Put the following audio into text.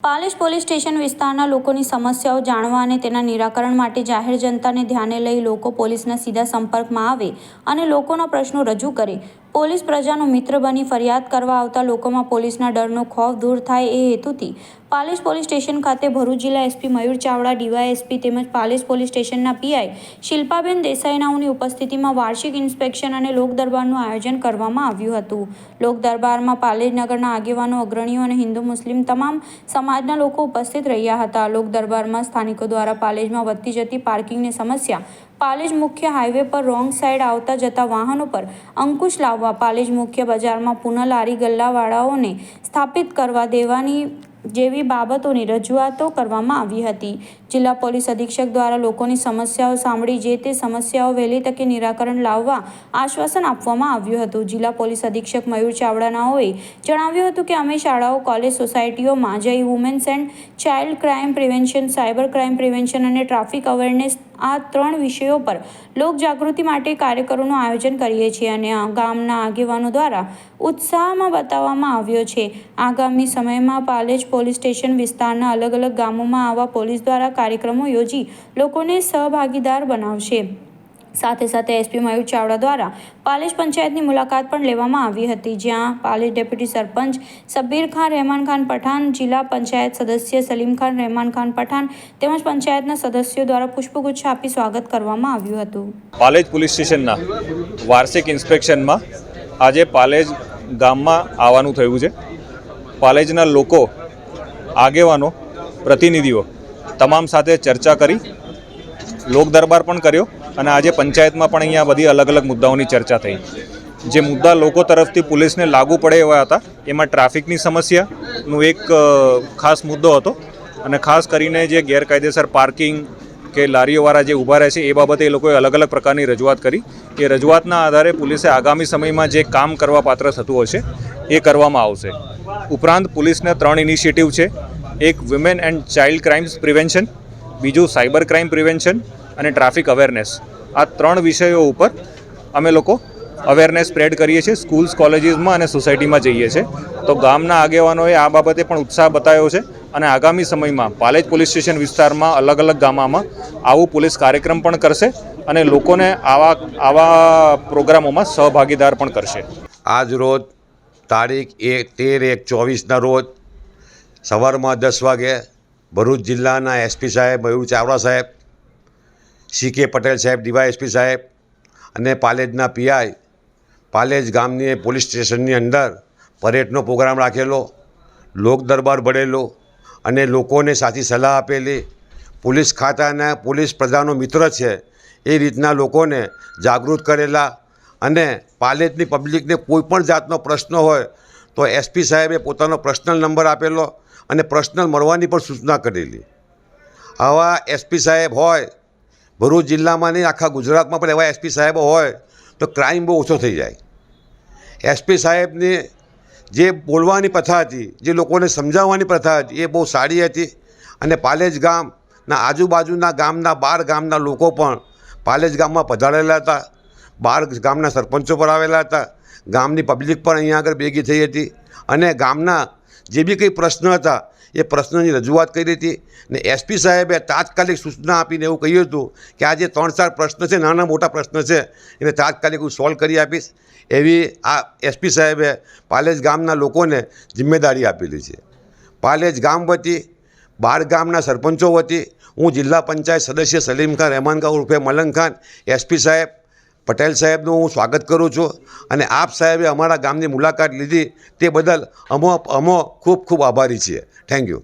Palej police station વિસ્તારના લોકોની સમસ્યાઓ જાણવા અને તેના નિરાકરણ માટે જાહેર જનતાને ધ્યાને લઈ લોકો પોલીસના સીધા સંપર્કમાં આવે અને લોકોના પ્રશ્નો રજૂ કરે. પોલીસ પ્રજાનો મિત્ર બની ફરિયાદ કરવા આવતા લોકોમાં પોલીસના ડરનો ખોફ દૂર થાય એ હેતુથી પાલેજ પોલીસ સ્ટેશન ખાતે ભરૂચ જિલ્લા એસપી મયુર ચાવડા, ડીવાયએસપી તેમજ પાલેજ પોલીસ સ્ટેશનના પીઆઈ શિલ્પાબેન દેસાઈનાઓની ઉપસ્થિતિમાં વાર્ષિક ઇન્સ્પેક્શન અને લોક દરબારનું આયોજન કરવામાં આવ્યું હતું. લોક દરબારમાં પાલેજ નગરના આગેવાનો, અગ્રણીઓ અને હિન્દુ મુસ્લિમ તમામ સમાજના લોકો ઉપસ્થિત રહ્યા હતા. લોક દરબારમાં સ્થાનિકો દ્વારા પાલેજમાં વધતી જતી પાર્કિંગની સમસ્યા પાલેજ મુખ્ય હાઈવે પર રોંગ સાઈડ આવતા જતા વાહનો પર અંકુશ લાવવા પાલેજ મુખ્ય બજારમાં પુનઃ લારી ગલ્લાવાળાઓને સ્થાપિત કરવા દેવાની જેવી બાબતોની રજૂઆતો કરવામાં આવી હતી. જિલ્લા પોલીસ અધિક્ષક દ્વારા લોકોની સમસ્યાઓ સાંભળી જે તે સમસ્યાઓ વહેલી તકે નિરાકરણ લાવવા આશ્વાસન આપવામાં આવ્યું હતું. જિલ્લા પોલીસ અધિક્ષક મયુર ચાવડાનાઓએ જણાવ્યું હતું કે, અમે શાળાઓ, કોલેજ, સોસાયટીઓમાં જઈ women's and child crime prevention, cyber crime prevention અને ટ્રાફિક અવેરનેસ આ ત્રણ વિષયો પર લોકજાગૃતિ માટે કાર્યક્રમોનું આયોજન કરીએ છીએ અને ગામના આગેવાનો દ્વારા ઉત્સાહમાં બતાવવામાં આવ્યો છે. આગામી સમયમાં પાલેજ પોલીસ સ્ટેશન વિસ્તારના અલગ અલગ ગામોમાં આવા પોલીસ દ્વારા કાર્યક્રમો યોજી લોકોને સહભાગીદાર બનાવશે. સાથે સાથે એસપી મયુર ચાવડા દ્વારા પાલેજ પંચાયતની મુલાકાત પણ લેવામાં આવી હતી, જ્યાં પાલેજ ડેપ્યુટી સરપંચ સબ્બીર ખાન, રહેમાન ખાન પઠાણ, જિલ્લા પંચાયત સદસ્ય સલીમ ખાન, રહેમાન ખાન પઠાણ તેમજ પંચાયતના સદસ્યો દ્વારા પુષ્પગુચ્છ આપી સ્વાગત કરવામાં આવ્યું હતું. પાલેજ પોલીસ સ્ટેશનના વાર્ષિક ઇન્સ્પેક્શનમાં આજે પાલેજ ગામમાં આવવાનું થયું છે. પાલેજના લોકો, આગેવાનો, પ્રતિનિધિઓ તમામ સાથે ચર્ચા કરી, લોક દરબાર પણ કર્યો અને આજે પંચાયતમાં પણ અહીંયા બધી અલગ અલગ મુદ્દાઓની ચર્ચા થઈ. જે મુદ્દા લોકો તરફથી પોલીસને લાગુ પડે એવા હતા, એમાં ટ્રાફિકની સમસ્યાનો એક ખાસ મુદ્દો હતો અને ખાસ કરીને જે ગેરકાયદેસર પાર્કિંગ કે લારીઓવાળા જે ઊભા રહે છે, એ બાબતે એ લોકોએ અલગ અલગ પ્રકારની રજૂઆત કરી. એ રજૂઆતના આધારે પોલીસે આગામી સમયમાં જે કામ કરવા પાત્ર થતું હશે એ કરવામાં આવશે. ઉપરાંત પોલીસને ત્રણ ઇનિશિયેટિવ છે. એક women and child crimes prevention બીજું સાયબર ક્રાઇમ પ્રિવેન્શન અને ટ્રાફિક અવેરનેસ આ ત્રણ વિષયો ઉપર અમે લોકો અવેરનેસ સ્પ્રેડ કરીએ છીએ. સ્કૂલ્સ કોલેજીસમાં અને સોસાયટીમાં જઈએ છીએ. તો ગામના આગેવાનોએ આ બાબતે પણ ઉત્સાહ બતાવ્યો છે. અને આગામી સમયમાં પાલેજ પોલીસ સ્ટેશન વિસ્તારમાં અલગ અલગ ગામમાં આવું પોલીસ કાર્યક્રમ પણ કરશે અને લોકોને આવા આવા પ્રોગ્રામોમાં સહભાગીદાર પણ કરશે. આજ રોજ તારીખ એક તેર એક ચોવીસના રોજ સવારમાં દસ વાગે ભરૂચ જિલ્લાના એસપી સાહેબ મયુર ચાવડા સાહેબ, સી કે પટેલ સાહેબ, ડીવાયએસપી સાહેબ અને પાલેજના પીઆઈ, પાલેજ ગામની પોલીસ સ્ટેશનની અંદર પરેડનો પ્રોગ્રામ રાખેલો, લોક દરબાર ભરેલો અને લોકોને સાચી સલાહ આપેલી. પોલીસ ખાતાના પોલીસ પ્રધાનો મિત્ર છે, એ રીતના લોકોને જાગૃત કરેલા. અને પાલેજની પબ્લિકને કોઈપણ જાતનો પ્રશ્ન હોય, તો એસપી સાહેબે પોતાનો પર્સનલ નંબર આપેલો અને પર્સનલ મળવાની પણ સૂચના કરેલી. આવા એસપી સાહેબ હોય, ભરૂચ જિલ્લામાં નહીં, આખા ગુજરાતમાં પણ એવા એસપી સાહેબો હોય, તો ક્રાઇમ બહુ ઓછો થઈ જાય. એસપી સાહેબની જે બોલવાની પ્રથા હતી, જે લોકોને સમજાવવાની પ્રથા હતી, એ બહુ સારી હતી. અને પાલેજ ગામના આજુબાજુના ગામના બાર ગામના લોકો પણ પાલેજ ગામમાં પધારેલા હતા. બાર ગામના સરપંચો પણ આવેલા હતા. ગામની પબ્લિક પણ અહીંયા આગળ ભેગી થઈ હતી. અને ગામના જે બી કંઈ પ્રશ્ન હતા, એ પ્રશ્નની રજૂઆત કરી હતી. ને એસપી સાહેબે તાત્કાલિક સૂચના આપીને એવું કહ્યું હતું કે આ જે ત્રણ ચાર પ્રશ્ન છે, નાના મોટા પ્રશ્ન છે, એને તાત્કાલિક હું સોલ્વ કરી આપીશ. એવી આ એસપી સાહેબે પાલેજ ગામના લોકોને જિમ્મેદારી આપેલી છે. પાલેજ ગામ વતી, બાર ગામના સરપંચો વતી, હું જિલ્લા પંચાયત સદસ્ય સલીમ ખાન, રહેમાન ખાન ઉર્ફે મલંગ ખાન, એસપી સાહેબ પટેલ સાહેબનું હું સ્વાગત કરું છું અને આપ સાહેબે અમારા ગામની મુલાકાત લીધી તે બદલ અમો અમો ખૂબ ખૂબ આભારી છીએ. Thank you